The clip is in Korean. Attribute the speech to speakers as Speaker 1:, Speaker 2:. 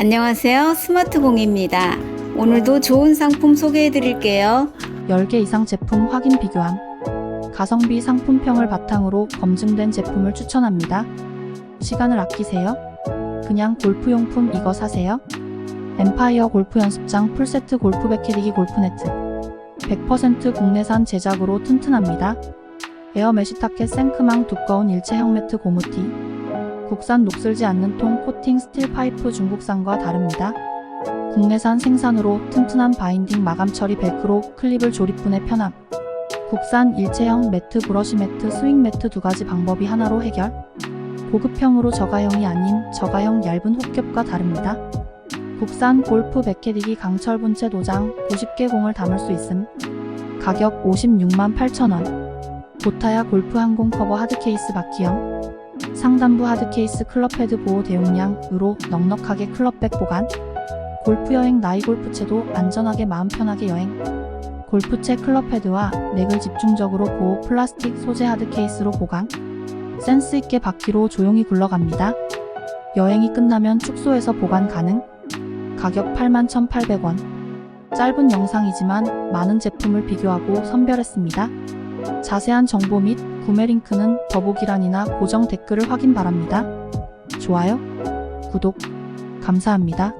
Speaker 1: 안녕하세요. 스마트공입니다. 오늘도 좋은 상품 소개해 드릴게요.
Speaker 2: 10개 이상 제품 확인 비교함. 가성비 상품평을 바탕으로 검증된 제품을 추천합니다. 시간을 아끼세요? 그냥 골프용품 이거 사세요? 엠파이어 골프 연습장 풀세트 골프 백헤리기 골프네트. 100% 국내산 제작으로 튼튼합니다. 에어 메쉬 타켓 생크망 두꺼운 일체형 매트 고무티. 국산 녹슬지 않는 통 코팅 스틸 파이프 중국산과 다릅니다. 국내산 생산으로 튼튼한 바인딩 마감 처리 벨크로 클립을 조립분의 편함. 국산 일체형 매트 브러쉬 매트 스윙 매트 두 가지 방법이 하나로 해결. 고급형으로 저가형이 아닌 저가형 얇은 혹겹과 다릅니다. 국산 골프 백헤디기 강철 분체 도장 90개 공을 담을 수 있음. 가격 56만 8천원. 보타야 골프 항공 커버 하드 케이스 바퀴형. 상단부 하드 케이스 클럽 헤드 보호 대용량으로 넉넉하게 클럽백 보관. 골프 여행 나이 골프채도 안전하게 마음 편하게 여행. 골프채 클럽 헤드와 넥을 집중적으로 보호 플라스틱 소재 하드 케이스로 보강. 센스 있게 바퀴로 조용히 굴러갑니다. 여행이 끝나면 축소해서 보관 가능. 가격 81,800원. 짧은 영상이지만 많은 제품을 비교하고 선별했습니다. 자세한 정보 및 구매 링크는 더보기란이나 고정 댓글을 확인 바랍니다. 좋아요, 구독, 감사합니다.